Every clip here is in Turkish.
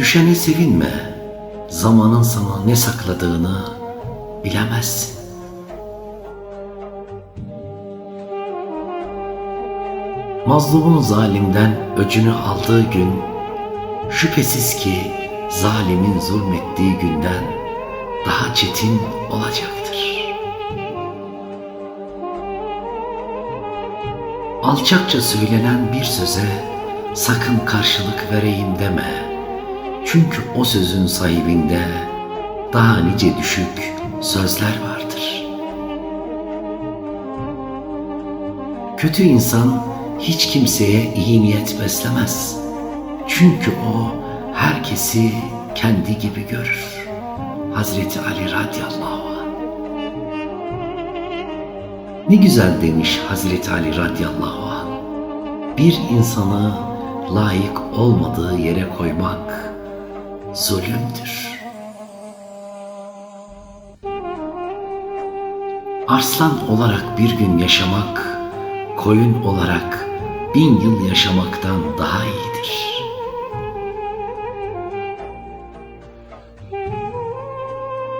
Düşene sevinme. Zamanın sana ne sakladığını bilemezsin. Mazlumun zalimden öcünü aldığı gün şüphesiz ki zalimin zulmettiği günden daha çetin olacaktır. Alçakça söylenen bir söze sakın karşılık vereyim deme. Çünkü o sözün sahibinde daha nice düşük sözler vardır. Kötü insan hiç kimseye iyi niyet beslemez. Çünkü o herkesi kendi gibi görür. Hazreti Ali radıyallahu anh. Ne güzel demiş Hazreti Ali radıyallahu anh. Bir insanı layık olmadığı yere koymak zulümdür. Arslan olarak bir gün yaşamak, koyun olarak bin yıl yaşamaktan daha iyidir.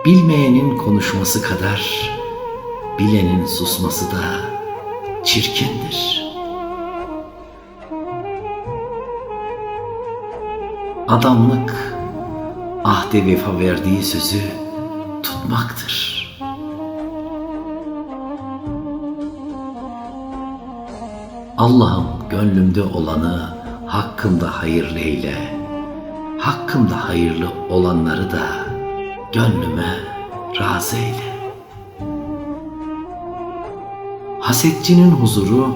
Bilmeyenin konuşması kadar bilenin susması da çirkindir. Adamlık ahde vefa verdiği sözü tutmaktır. Allah'ım gönlümde olanı hakkımda hayırlı eyle. Hakkımda hayırlı olanları da gönlüme razı eyle. Hasetçinin huzuru,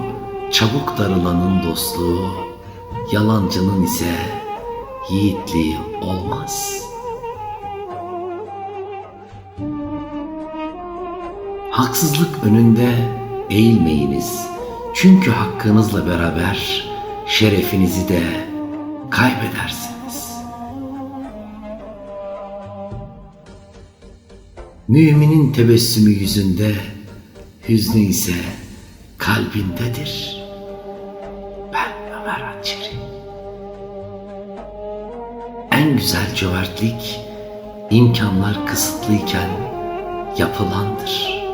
çabuk darılanın dostluğu, yalancının ise yiğitliği olmaz. Haksızlık önünde eğilmeyiniz. Çünkü hakkınızla beraber şerefinizi de kaybedersiniz. Müminin tebessümü yüzünde, hüznü ise kalbindedir. Ben Ömer Açeri. En güzel cömertlik imkanlar kısıtlıyken yapılandır.